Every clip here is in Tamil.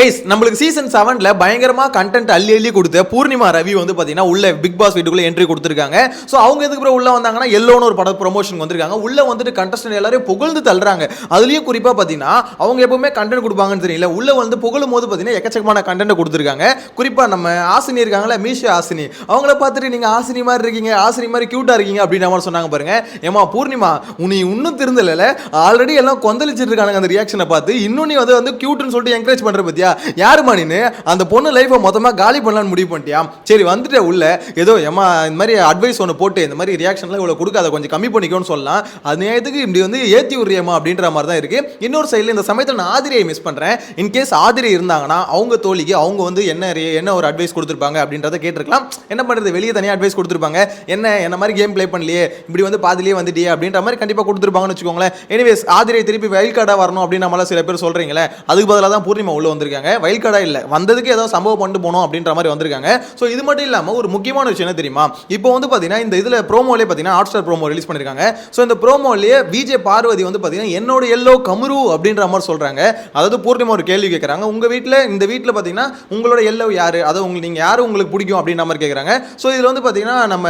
Guys, நம்மளுக்கு சீசன் செவனில் பயங்கரமா கண்டென்ட் அள்ளி அள்ளி கொடுத்த பூர்ணிமா ரவி வந்து பார்த்தீங்கன்னா உள்ள பிக் பாஸ் வீட்டுக்குள்ளே என்ட்ரி கொடுத்துருக்காங்க. ஸோ அவங்க எதுக்கு அப்புறம் உள்ள வந்தாங்கன்னா எல்லோன்னு ஒரு பட ப்ரொமோஷன் வந்திருக்காங்க. உள்ள வந்துட்டு கண்டஸ்டன்ட் எல்லாரையும் புகழ்ந்து தள்ளுறாங்க. அதுலேயும் குறிப்பாக பார்த்தீங்கன்னா அவங்க எப்பவுமே கண்டென்ட் கொடுப்பாங்கன்னு தெரியல. உள்ள வந்து புகழும் போது பார்த்தீங்கன்னா எக்கச்சக்கமான கண்டென்ட் கொடுத்துருக்காங்க. குறிப்பாக நம்ம ஆசினி இருக்காங்களா மீஷா ஆசினி. அவங்கள பார்த்துட்டு நீங்கள் ஆசினி மாதிரி இருக்கீங்க ஆசினி மாதிரி க்யூட்டாக இருக்கீங்க அப்படின்னு சொன்னாங்க பாருங்க. ஏமா பூர்ணிமா உனி இன்னும் திருந்தல ஆல்ரெடி எல்லாம் கொந்தளிச்சிட்டு இருக்காங்க அந்த ரியாக்ஷனை பார்த்து. இன்னும் நீ வந்து வந்து கியூட்னு சொல்லிட்டு என்கரேஜ் பண்ணுற பத்தியா? யாருமா நீனு? அந்த பொண்ணு லைஃப்பை மொத்தமாக காலி பண்ணலான்னு முடிவு பண்ணிட்டியா? சரி வந்துட்டு உள்ள ஏதோ ஏமா இந்த மாதிரி அட்வைஸ் ஒன்று போட்டு இந்த மாதிரி ரியாக்ஷன்லாம் இவ்வளோ கொடுக்காத கொஞ்சம் கம்மி பண்ணிக்கோன்னு சொல்லலாம். அது நேரத்துக்கு இப்படி வந்து ஏற்றி விடுறியம்மா அப்படின்ற மாதிரி தான் இருக்குது இன்னொரு சைடில் இந்த சமயத்தில் நான் ஆதிரியை மிஸ் பண்ணுறேன் இன்கேஸ் ஆதிரி இருந்தாங்கன்னா அவங்க தோழிக்கு அவங்க வந்து என்ன என்ன ஒரு அட்வைஸ் கொடுத்துருப்பாங்க அப்படின்றத கேட்டிருக்கலாம். என்ன பண்ணுறது வெளியே தனியாக அட்வைஸ் கொடுத்துருப்பாங்க. என்ன என்ன மாதிரி கேம் ப்ளே பண்ணலையே? இப்படி வந்து பாதிலே வந்துட்டியே அப்படின்ற மாதிரி கண்டிப்பாக கொடுத்துருப்பாங்கன்னு வச்சுக்கோங்களேன். எனிவேஸ் ஆதிரியை திருப்பி வயல் கார்டாக வரணும் அப்படின்னு நம்மளால் சில பேர் சொல்கிறீங்களே அதுக்கு பதிலாக தான் பூர்ணிமா உள்ளே வந்திருக்காங்க. வயல் கார்டா இல்லை. வந்ததுக்கு ஏதோ சம்பவம் பண்ணிட்டு போனோம் அப்படின்ற மாதிரி வந்திருக்காங்க. ஸோ இது மட்டும் இல்லாமல் ஒரு முக்கியமான விஷயம் என்ன தெரியுமா? இப்போ வந்து பார்த்தீங்கன்னா இந்த இதில் ப்ரோமோலே பார்த்தீங்கன்னா ஹாட் ஸ்டார் ப்ரோமோ ரிலீஸ் பண்ணியிருக்காங்க ஸோ இந்த ப்ரோமோலேயே விஜே பார்வதி வந்து பார்த்தீங்கன்னா என்னோட எல்லோ கமுரு அப்படின்ற மாதிரி சொல்றாங்க. அதாவது பூர்ணிமா ஒரு கேள்வி கேட்குறாங்க உங்க வீட்டில் இந்த வீட்டில் பார்த்தீங்கன்னா உங்களோட எல்லோ யாரு? அதாவது உங்களுக்கு நீங்க யாரு? உங்களுக்கு பிடிக்கும் அப்படின்ற மாதிரி கேட்குறாங்க ஸோ இதில் வந்து பார்த்தீங்கன்னா நம்ம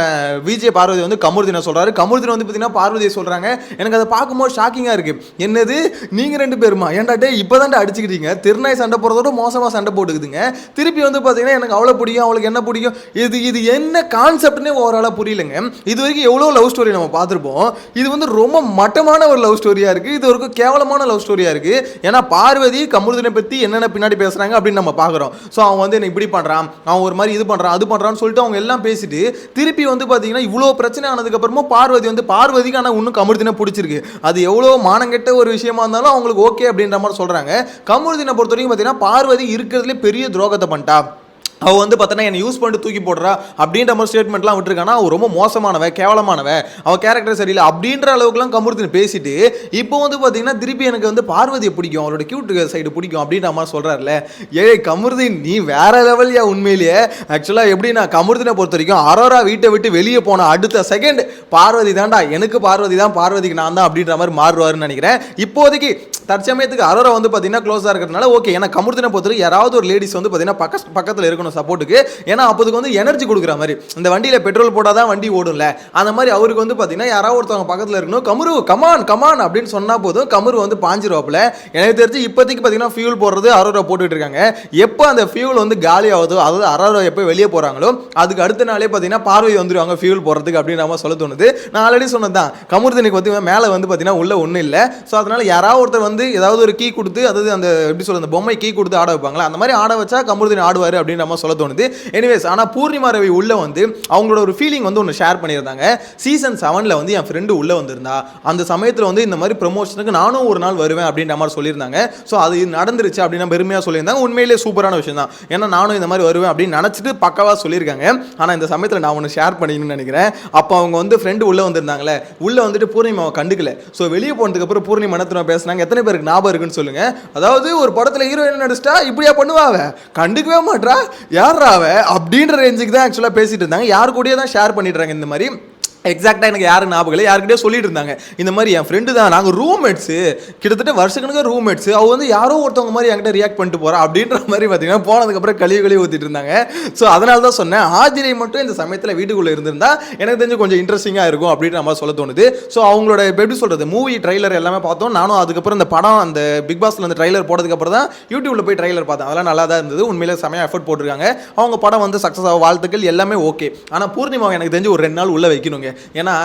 விஜே பார்வதி வந்து கமுருதினை சொல்றாரு. கமுருதினை வந்து பார்த்தீங்கன்னா பார்வதியை சொல்றாங்க. எனக்கு அதை பார்க்கும்போது ஷாக்கிங்காக இருக்கு. என்னது? நீங்க ரெண்டு பேருமா? ஏன்டாட்டே இப்போ தான் அடிச்சுக்கிட்டீங்க. திருநாய் சண்டை போடுறதோட மோசமாக சண்டை போட்டுக்குதுங்க. திருப்பி வந்து பார்த்தீங்கன்னா எனக்கு அவ்வளோ பிடிக்கும் அவளுக்கு என்ன பிடிக்கும் இது இது என்ன கான்செப்ட்னே ஓவராலாக புரியலங்க. இது வரைக்கும் எவ்வளோ லவ் ஸ்டோரி நம்ம பார்த்துருப்போம். இது வந்து ரொம்ப மட்டமான ஒரு லவ் ஸ்டோரியாக இருக்குது இது வரைக்கும் கேவலமான லவ் ஸ்டோரியாக இருக்குது ஏன்னா பார்வதி கமருதனை பற்றி என்னென்ன பின்னாடி பேசுகிறாங்க அப்படின்னு நம்ம பார்க்குறோம். ஸோ அவன் வந்து என்ன இப்படி பண்ணுறான் அவன் ஒரு மாதிரி இது பண்ணுறான் அது பண்ணுறான்னு சொல்லிட்டு அவங்க எல்லாம் பேசிட்டு திருப்பி வந்து பார்த்தீங்கன்னா இவ்வளோ பிரச்சனை ஆனதுக்கப்புறமும் பார்வதி வந்து பார்வதிக்கு ஆனால் இன்னும் கமருதினை பிடிச்சிருக்கு. அது எவ்வளோ மானங்கெட்ட ஒரு விஷயமா இருந்தாலும் அவங்களுக்கு ஓகே அப்படின்ற மாதிரி சொல்கிறாங்க கமருதினை பொறுத்த வரைக்கும் பார்த்தீங்கன்னா பார்வதி இருக்கிறதுலே பெரிய துரோகத்தை பண்ணிட்டா. அவள் வந்து பார்த்தோன்னா என்னை யூஸ் பண்ணிட்டு தூக்கி போடுறா அப்படின்ற மாதிரி ஸ்டேட்மெண்ட்லாம் விட்டுருக்கானா? அவள் ரொம்ப மோசமானவ கேவலமானவ. அவள் கேரக்டர் சரியில்லை அப்படின்ற அளவுக்குலாம் கமுருத்தின்னு பேசிட்டு இப்போ வந்து பார்த்தீங்கன்னா திருப்பி எனக்கு வந்து பார்வதியை பிடிக்கும் அவளோட கியூட் சைடு பிடிக்கும் அப்படின்ற மாதிரி சொல்கிறாருல்ல ஏய் கமுருதி நீ வேற லெவல்யா உண்மையிலேயே? ஆக்சுவலாக எப்படின்னா கமுருதினை பொறுத்த வரைக்கும் அரோரா வீட்டை விட்டு வெளியே போன அடுத்த செகண்ட் பார்வதி தான்டா. எனக்கு பார்வதி தான் பார்வதிக்கு நான் தான் அப்படின்ற மாதிரி மாறுவாருன்னு நினைக்கிறேன். இப்போதைக்கு தற்சமயத்துக்கு அரோரா வந்து பார்த்தீங்கன்னா க்ளோஸாக இருக்கிறதுனால ஓகே ஏன்னா கமுருதினை பொறுத்தவரைக்கும் யாராவது ஒரு லேடிஸ் வந்து பார்த்தீங்கன்னா பக்க பக்கத்தில் இருக்கணும் சப்போர்ட்டுக்கு ஏன்னா அப்போதுக்கு வந்து எனர்ஜி கொடுக்குற மாதிரி. இந்த வண்டியில் பெட்ரோல் போட்டால் தான் வண்டி ஓடும்ல. அந்த மாதிரி அவருக்கு வந்து பார்த்தீங்கன்னா யாராவது ஒருத்தவங்க பக்கத்தில் இருக்கணும். கமுரு கமான் கமான் அப்படின்னு சொன்னால் போதும் கமுரு வந்து பாஞ்சிருவாப்புல. எனக்கு தெரிஞ்சு இப்போதைக்கு பார்த்தீங்கன்னா ஃபியூல் போடுறது அரோரா போட்டுட்டு இருக்காங்க. எப்போ அந்த ஃபியூல் வந்து காலி ஆகுதோ அதாவது அரோரா எப்போ வெளியே போகிறாங்களோ அதுக்கு அடுத்த நாளே பார்த்தீங்கன்னா பார்வை வந்துருவாங்க ஃபியூல் போடுறதுக்கு அப்படின்னு நம்ம சொல்ல தோணுது. நான் ஆல்ரெடி சொன்னது தான் கமுருதனுக்கு வந்து மேலே வந்து பார்த்தீங்கன்னா உள்ள ஒன்றும் இல்லை. ஸோ அதனால் யாராவது ஒருத்தர் வந்து ஏதாவது ஒரு கீ கொடுத்து அதாவது அந்த எப்படி சொல்றது அந்த பொம்மை கீ கொடுத்து ஆட வைப்பாங்களா? அந்த மாதிரி ஆட வச்சா கமுருதன் ஆடுவார் அப்படின்னு நம்ம சொல்ல தோணுது. எனிவேஸ் ஆனால் பூர்ணிமா ரவி உள்ள வந்து அவங்களோட ஒரு ஃபீலிங் வந்து ஒன்று ஷேர் பண்ணியிருந்தாங்க. சீசன் செவனில் வந்து என் ஃப்ரெண்டு உள்ள வந்திருந்தா அந்த சமயத்தில் வந்து இந்த மாதிரி ப்ரொமோஷனுக்கு நானும் ஒரு நாள் வருவேன் அப்படின்ற மாதிரி சொல்லியிருந்தாங்க. ஸோ அது நடந்துருச்சு அப்படின்னு பெருமையாக சொல்லியிருந்தாங்க. உண்மையிலேயே சூப்பரான விஷயம் தான். ஏன்னா நானும் இந்த மாதிரி வருவேன் அப்படின்னு நினச்சிட்டு பக்கவாக சொல்லியிருக்காங்க. ஆனால் இந்த சமயத்தில் நான் ஒன்று ஷேர் பண்ணிக்கணும்னு நினைக்கிறேன். அப்போ அவங்க வந்து ஃப்ரெண்டு உள்ளே வந்திருந்தாங்களே உள்ளே வந்துட்டு பூர்ணிமாவை கண்டுக்கல. ஸோ வெளியே போனதுக்கப்புறம் பூர்ணிமா மனத்தில் பேசுனாங்க? எத்தனை பேருக்கு ஞாபகம் இருக்குன்னு சொல்லுங்க. அதாவது ஒரு படத்தில் ஹீரோயின் நடிச்சிட்டா? இப்படியா பண்ணுவா அவ? கண்டுக்கவே மாட்றா. யார் அவ? அப்படின்ற ரேஞ்சுக்கு தான் ஆக்சுவலாக பேசிட்டு இருந்தாங்க. யார் கூடயே தான் ஷேர் பண்ணிடுறாங்க இந்த மாதிரி. எக்ஸாக்டாக எனக்கு யாரும் ஞாபகம் இல்லை. யாருக்கிட்டே சொல்லிட்டு இருந்தாங்க. இந்த மாதிரி என் ஃப்ரெண்டு தான். நாங்கள் ரூம்மேட்ஸு கிட்டத்தட்ட வருஷக்கணக்காக ரூம்மேட்ஸ் அவ வந்து யாரோ ஒருத்தவங்க மாதிரி என்கிட்ட ரியாக்ட் பண்ணிட்டு போகிறா அப்படின்ற மாதிரி பார்த்தீங்கன்னா போனதுக்கப்புறம் கழிவு கழிவு ஊற்றிட்டு இருந்தாங்க. ஸோ அதனால தான் சொன்னேன். ஆஜினை மட்டும் இந்த சமயத்தில் வீட்டுக்குள்ளே இருந்திருந்தா எனக்கு தெரிஞ்சு கொஞ்சம் இன்ட்ரெஸ்டிங்காக இருக்கும் அப்படின்னு நம்ம சொல்ல தோணுது. ஸோ அவங்களோட எப்படி சொல்கிறது மூவி ட்ரைலர் எல்லாமே பார்த்தோம். நானும் அதுக்கப்புறம் இந்த படம் அந்த பிக் பாஸில் அந்த ட்ரைலர் போட்டதுக்கப்புறம் தான் யூடியூப்பில் போய் ட்ரைலர் பார்த்தேன். அதெல்லாம் நல்லா தான் இருந்தது. உண்மையிலே செமையாக எஃபர்ட் போட்டிருக்காங்க. அவங்க படம் வந்து சக்ஸஸ் ஆக வாழ்த்துக்கள். எல்லாமே ஓகே ஆனால் பூர்ணிமாவை எனக்கு தெரிஞ்சு ஒரு ரெண்டு நாள் உள்ளே வைக்கணுங்க. ஏன்னா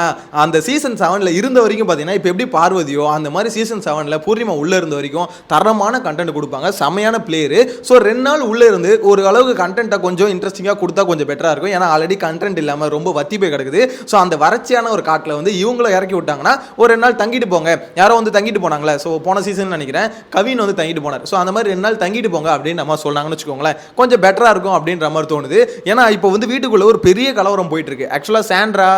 அந்த சீசன் செவனில் இருந்த வரைக்கும் பார்த்தீங்கன்னா இப்போ எப்படி பார்வதியோ அந்த மாதிரி சீசன் செவனில் பூர்ணிமா உள்ளே இருந்த வரைக்கும் தரமான கண்டென்ட் கொடுப்பாங்க. செமையான பிளேயரு ஸோ ரெண்டு நாள் உள்ளே இருந்து ஒரு அளவுக்கு கண்டென்ட்டை கொஞ்சம் இன்ட்ரெஸ்டிங்காக கொடுத்தா கொஞ்சம் பெட்டராக இருக்கும். ஏன்னா ஆல்ரெடி கண்டென்ட் இல்லாமல் ரொம்ப வத்தி போய் கிடக்குது. ஸோ அந்த வறட்சியான ஒரு காட்டில் வந்து இவங்கள இறக்கி விட்டாங்கன்னா ஒரு ரெண்டு நாள் தங்கிட்டு போங்க. யாரோ வந்து தங்கிட்டு போனாங்களே. ஸோ போன சீசன் நினைக்கிறேன். கவின் வந்து தங்கிட்டு போனார். ஸோ அந்த மாதிரி ரெண்டு நாள் தங்கிட்டு போங்க அப்படின்னு நம்ம சொன்னாங்கன்னு வச்சுக்கோங்களேன். கொஞ்சம் பெட்டராக இருக்கும் அப்படின்ற மாதிரி தோணுது. ஏன்னா இப்போ வந்து வீட்டுக்குள்ளே ஒரு பெரிய கலவரம் போயிட்டு இருக்கு. ஆக்சுவலாக சாண்ட்ரா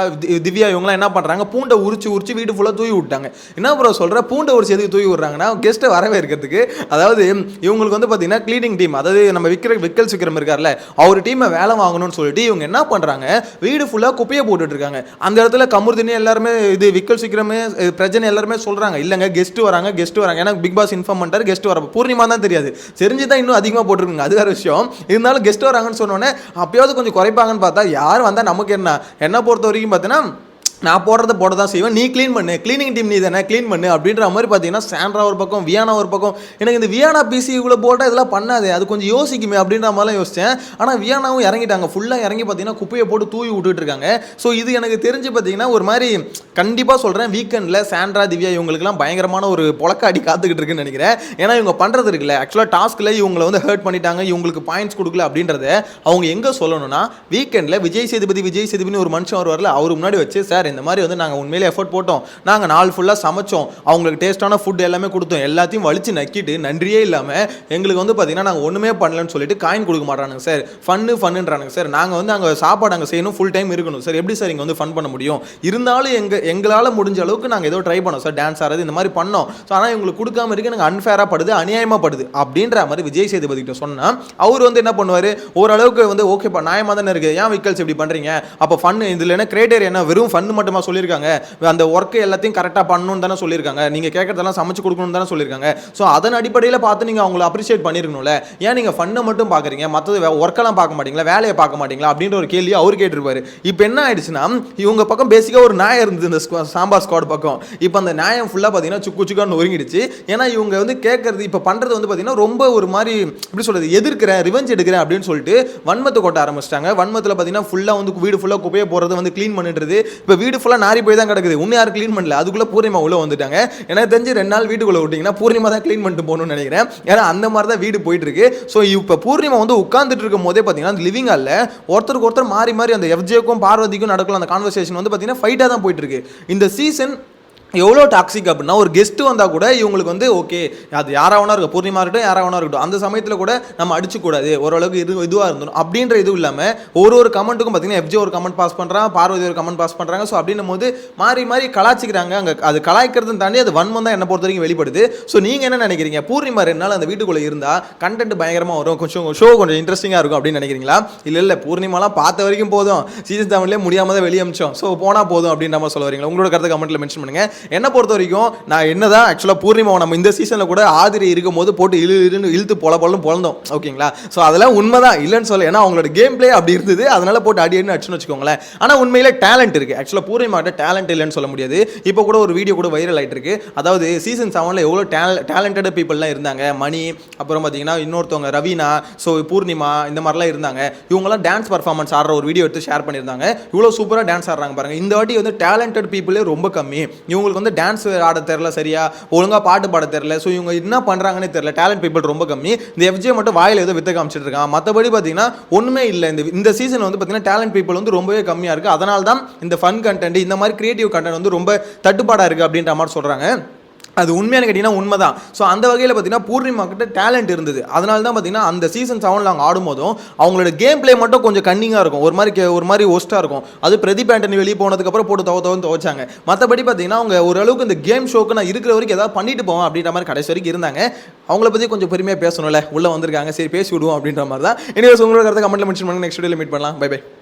திவ்யா இவங்கலாம் என்ன பண்ணுறாங்க பூண்டை உரிச்சு உரிச்சு வீடு ஃபுல்லாக தூவி விட்டாங்க. என்ன ப்ரோ சொல்கிற பூண்டை உரிச்சு எதுக்கு தூவி விட்றாங்கன்னா கெஸ்ட்டை வரவே இருக்கிறதுக்கு அதாவது இவங்களுக்கு வந்து பார்த்தீங்கன்னா க்ளீனிங் டீம் அதாவது நம்ம விற்கிற விக்கல் சிக்கிரம் இருக்கார்ல அவர் டீமை வேலை வாங்கணும்னு சொல்லிட்டு இவங்க என்ன பண்ணுறாங்க வீடு ஃபுல்லாக குப்பையை போட்டுட்ருக்காங்க அந்த இடத்துல கமுர்தினி எல்லாருமே இது விக்கல் சிக்கிரமே பிரச்சனை எல்லாருமே சொல்கிறாங்க இல்லைங்க கெஸ்ட்டு வராங்க கெஸ்ட்டு வராங்க. ஏன்னா பிக் பாஸ் இன்ஃபார்ம் பண்ணிட்டார் கெஸ்ட் வரப்போ. பூர்ணிமா தான் தெரியாது. தெரிஞ்சு தான் இன்னும் அதிகமாக போட்டிருக்குங்க. அது வேறு விஷயம். இருந்தாலும் கெஸ்ட் வராங்கன்னு சொன்னோன்னே அப்பயாவது கொஞ்சம் குறைப்பாங்கன்னு பார்த்தா யார் வந்தால் நமக்கு என்ன? என்ன பொறுத்த வரைக்கும் பார்த்தீங்கன்னா நான் போடுறத போட தான் செய்வேன். நீ க்ளீன் பண்ணு. க்ளீனிங் டீம் நீ தானே க்ளீன் பண்ணு. அப்படின்ற மாதிரி பார்த்தீங்கன்னா சாண்ட்ரா ஒரு பக்கம் வியானா ஒரு பக்கம். எனக்கு இந்த வியானா பிசி இவ்வளோ போட்டால் இதெல்லாம் பண்ணாதே. அது கொஞ்சம் யோசிக்குமே அப்படின்ற மாதிரிலாம் யோசித்தேன் ஆனால் வியானாவும் இறங்கிட்டாங்க. ஃபுல்லாக இறங்கி பார்த்தீங்கன்னா குப்பையை போட்டு தூவி விட்டுட்டு இருக்காங்க. ஸோ இது எனக்கு தெரிஞ்சு பார்த்தீங்கன்னா ஒரு மாதிரி கண்டிப்பாக சொல்கிறேன் வீக்கெண்டில் சாண்ட்ரா திவ்யா இவங்களுக்குலாம் பயங்கரமான ஒரு புழக்காடி காத்துக்கிட்டு இருக்குன்னு நினைக்கிறேன். ஏன்னா இவங்க பண்ணுறது இருக்குல்ல. ஆக்சுவலாக டாஸ்க்கில் இவங்களை வந்து ஹர்ட் பண்ணிட்டாங்க. இவங்களுக்கு பாயிண்ட்ஸ் கொடுக்கல அப்படின்றத அவங்க எங்கே சொல்லணும்னா வீக்கெண்டில் விஜய் சேதுபதி விஜய் சேதுபதினு ஒரு மனுஷன் வருவார்ல அவர் முன்னாடி வச்சு சார் இந்த மாதிரி வந்து நாங்கள் உண்மையிலே எஃபோர்ட் போட்டோம். நாங்கள் நாள் ஃபுல்லாக சமைச்சோம். அவங்களுக்கு டேஸ்ட்டான ஃபுட் எல்லாமே கொடுத்தோம். எல்லாத்தையும் வலிச்சு நக்கிட்டு நன்றியே இல்லாமல் எங்களுக்கு வந்து பார்த்தீங்கன்னா நாங்கள் ஒன்றுமே பண்ணலன்னு சொல்லிட்டு காயின் கொடுக்க மாட்டானுங்க சார் ஃபன்னு ஃபன்னுன்றானுங்க சார் நாங்கள் வந்து அங்கே சாப்பாடு அங்கே செய்யணும் ஃபுல் டைம் இருக்கணும். சார் எப்படி சார் இங்கே வந்து ஃபன் பண்ண முடியும்? இருந்தாலும் எங்கள் எங்களால் முடிஞ்ச அளவுக்கு நாங்கள் ஏதோ ட்ரை பண்ணோம் சார் டான்ஸ் ஆறது இந்த மாதிரி பண்ணோம். ஸோ ஆனால் இவங்களுக்கு கொடுக்காம இருக்கு எனக்கு அன்ஃபேராக படுது அநியாயமாக படுது. அப்படின்ற மாதிரி விஜய் சேதுபதி கிட்ட சொன்னால் அவர் வந்து என்ன பண்ணுவார்? ஓரளவுக்கு வந்து ஓகேப்பா நியாயமாக தானே இருக்குது ஏன் விக்கல்ஸ் இப்படி பண்ணுறீங்க அப்போ ஃபன் இதில் என்ன கிரேட்டர் என்ன? வெறும் ஃபன் மட்டுமா சொல்லியிருக்காங்க? அந்த ஒர்க்கு எல்லாத்தையும் கரெக்டாக பண்ணணும்னு தானே சொல்லியிருக்காங்க. நீங்கள் கேட்குறதெல்லாம் சமைச்சு கொடுக்கணும்னு தானே சொல்லியிருக்காங்க. ஸோ அதன் அடிப்படையில் பார்த்து நீங்கள் அவங்கள அப்ரிஷியேட் பண்ணிருக்கணும்ல. ஏன் நீங்கள் ஃபண்டை மட்டும் பார்க்குறீங்க? மற்றது ஒர்க்கெல்லாம் பார்க்க மாட்டீங்களா? வேலையை பார்க்க மாட்டீங்களா? அப்படின்ற ஒரு கேள்வி அவர் கேட்டிருப்பாரு. இப்போ என்ன ஆயிடுச்சுன்னா இவங்க பக்கம் பேசிக்காக ஒரு நியாயம் இருந்தது இந்த சாம்பார் ஸ்குவாட் பக்கம். இப்போ அந்த நியாயம் ஃபுல்லாக பார்த்தீங்கன்னா சுக்கு சுக்கான்னு ஒருங்கிடுச்சு ஏன்னா இவங்க வந்து கேட்கறது இப்போ பண்ணுறது வந்து பார்த்தீங்கன்னா ரொம்ப ஒரு மாதிரி எப்படி சொல்கிறது எதிர்க்கிறேன் ரிவெஞ்ச் எடுக்கிறேன் அப்படின்னு சொல்லிட்டு வன்மத்தை கொட்ட ஆரம்பிச்சிட்டாங்க. வன்மத்தில் பார்த்தீங்கன்னா ஃபுல்லாக வந்து வீடு ஃபுல்லாக குப்பையை போகிறது வந்து க்ளீன் பண்ணிடுறது. இப்போ வீடு வீடு ஃபுல்லாக நாரி போய் தான் கிடக்குது. இன்னும் யாரும் க்ளீன் பண்ணல. அதுக்குள்ளே பூர்ணிமா உள்ளே வந்துட்டாங்க. எனக்கு தெரிஞ்சு ரெண்டு நாள் வீட்டுக்குள்ளே விட்டிங்கன்னா பூர்ணிமா தான் க்ளீன் பண்ணிட்டு போகணும்னு நினைக்கிறேன். ஏன்னா அந்த மாதிரி தான் வீடு போயிட்டு இருக்கு ஸோ இப்போ பூர்ணிமா வந்து உட்காந்துட்டு இருக்கும் போதே பார்த்தீங்கன்னா அந்த லிவிங் ஹாலில் ஒருத்தருக்கு ஒருத்தர் மாறி மாறி அந்த எஃப்ஜேக்கும் பார்வதிக்கும் நடக்கல அந்த கான்வர்சேஷன் வந்து பார்த்தீங்கன்னா ஃபைட்டாக தான் போயிட்டு இருக்கு இந்த சீசன் எவ்வளோ டாக்ஸிக் அப்படின்னா ஒரு கெஸ்ட் வந்தால் கூட இவங்களுக்கு வந்து ஓகே அது யாராவனா இருக்கும் பூர்ணிமா இருக்கட்டும் யாராவனா இருக்கட்டும் அந்த சமயத்தில் கூட நம்ம அடிச்சுக்கூடாது ஓரளவுக்கு இது இதுவாக இருந்தோம் அப்படின்ற இது இல்லாமல் ஒரு ஒரு கமெண்ட்டுக்கும் பார்த்தீங்கன்னா எஃப்ஜே ஒரு கமெண்ட் பாஸ் பண்ணுறான் பார்வதி ஒரு கமெண்ட் பாஸ் பண்ணுறாங்க ஸோ அப்படின்னும் போது மாறி மாறி கலாச்சிக்கிறாங்க. அங்கே அது கலாய்க்கிறதுன்னு தாண்டி அது வன்மம் தான் என்ன பொறுத்த வரைக்கும் வெளிப்படுது. ஸோ நீங்கள் என்ன நினைக்கிறீங்க? பூர்ணிமா ரெண்டு நாள் அந்த வீட்டுக்குள்ளே இருந்தால் கண்டென்ட் பயங்கரமாக வரும். கொஞ்சம் ஷோ கொஞ்சம் இன்ட்ரெஸ்டிங்காக இருக்கும் அப்படின்னு நினைக்கிறீங்களா? இல்லை இல்லை பூர்ணிமாலாம் பார்த்த வரைக்கும் போதும். சீசன் தமிழ்லேயே முடியாமல் தான் வெளியே அமிச்சோம். ஸோ போனால் போதும் அப்படின்ற மாதிரி சொல்ல வரீங்களா? உங்களோட கருத்தை கமெண்ட்டில் மென்ஷன் பண்ணுங்க. என்னை பொறுத்த வரைக்கும் நான் என்னதான் ஆக்சுவலாக பூர்ணிமாவை நம்ம இந்த சீசனில் கூட ஆதிரி இருக்கும் போது போட்டு இழு இழுன்னு இழுத்து பொல பொலன்னு பொழந்தோம் ஓகேங்களா ஸோ அதெல்லாம் உண்மை தான் இல்லைன்னு சொல்ல ஏன்னா அவங்களோட கேம் பிளே அப்படி இருந்தது. அதனால போட்டு அடி அடினு அடிச்சுன்னு வச்சுக்கோங்களேன். ஆனால் உண்மையிலே டேலண்ட் இருக்குது ஆக்சுவலாக பூர்ணிமாட்ட டேலண்ட் இல்லைன்னு சொல்ல முடியாது. இப்போ கூட ஒரு வீடியோ கூட வைரல் ஆகிட்டு இருக்கு அதாவது சீசன் செவனில் எவ்வளோ டேல டேலண்டட் பீப்புளெலாம் இருந்தாங்க. மணி அப்புறம் பார்த்தீங்கன்னா இன்னொருத்தவங்க ரவீனா ஸோ பூர்ணிமா இந்த மாதிரிலாம் இருந்தாங்க. இவங்கெல்லாம் டான்ஸ் பர்ஃபார்மன்ஸ் ஆடுற ஒரு வீடியோ எடுத்து ஷேர் பண்ணியிருந்தாங்க. இவ்வளோ சூப்பராக டான்ஸ் ஆடுறாங்க பாருங்க. இந்த வாட்டி வந்து டேலண்டட் பீப்புளே ரொம்ப கம்மி. இவங்க இவங்களுக்கு வந்து டான்ஸ் ஆட தெரில சரியா? ஒழுங்காக பாட்டு பாட தெரில ஸோ இவங்க என்ன பண்ணுறாங்கன்னு தெரில டேலண்ட் பீப்புள் ரொம்ப கம்மி. இந்த எஃப்ஜே மட்டும் வாயில் ஏதோ வித்த காமிச்சிட்டு இருக்கான். மற்றபடி பார்த்தீங்கன்னா ஒன்றுமே இல்லை. இந்த இந்த சீசன் வந்து பார்த்தீங்கன்னா டேலண்ட் பீப்புள் வந்து ரொம்பவே கம்மியாக இருக்குது அதனால தான் இந்த ஃபன் கண்டென்ட் இந்த மாதிரி கிரியேட்டிவ் கண்டென்ட் வந்து ரொம்ப தட்டுப்பாடாக இருக்குது அப்படின்ற மாதிரி சொல்கிறாங்க அது உண்மையான கேட்டிங்கன்னா உண்மை தான் ஸோ அந்த வகையில் பார்த்தீங்கன்னா பூர்ணிமா கிட்ட டேலண்ட் இருந்தது. அதனால தான் பார்த்தீங்கன்னா அந்த சீசன் செவனில் அவங்க ஆடும்போதும் அவங்களோட கேம் ப்ளே மட்டும் கொஞ்சம் கன்னிங்காக இருக்கும். ஒரு மாதிரி ஒரு மாதிரி ஒஸ்ட்டாக இருக்கும். அது பிரதீப் ஆண்டனி வெளியே போனதுக்கப்புறம் போட்டு தவ தவன்னு துவைச்சாங்க. மற்றபடி பார்த்தீங்கன்னா அவங்க ஓரளவுக்கு இந்த கேம் ஷோக்கு நான் இருக்கிற வரைக்கும் ஏதாவது பண்ணிட்டு போவோம் அப்படின்ற மாதிரி கடைசி வரைக்கும் இருந்தாங்க. அவங்கள பற்றி கொஞ்சம் பெருமையாக பேசணும்ல. உள்ளே வந்திருக்காங்க. சரி பேசி விடுவோம் அப்படின்ற மாதிரி தான் இனிவேஸ் உங்களோட கருத்தை கமெண்ட்டில் மென்ஷன் பண்ணுங்க. நெக்ஸ்ட் வீடியோவில் மீட் பண்ணலாம். By by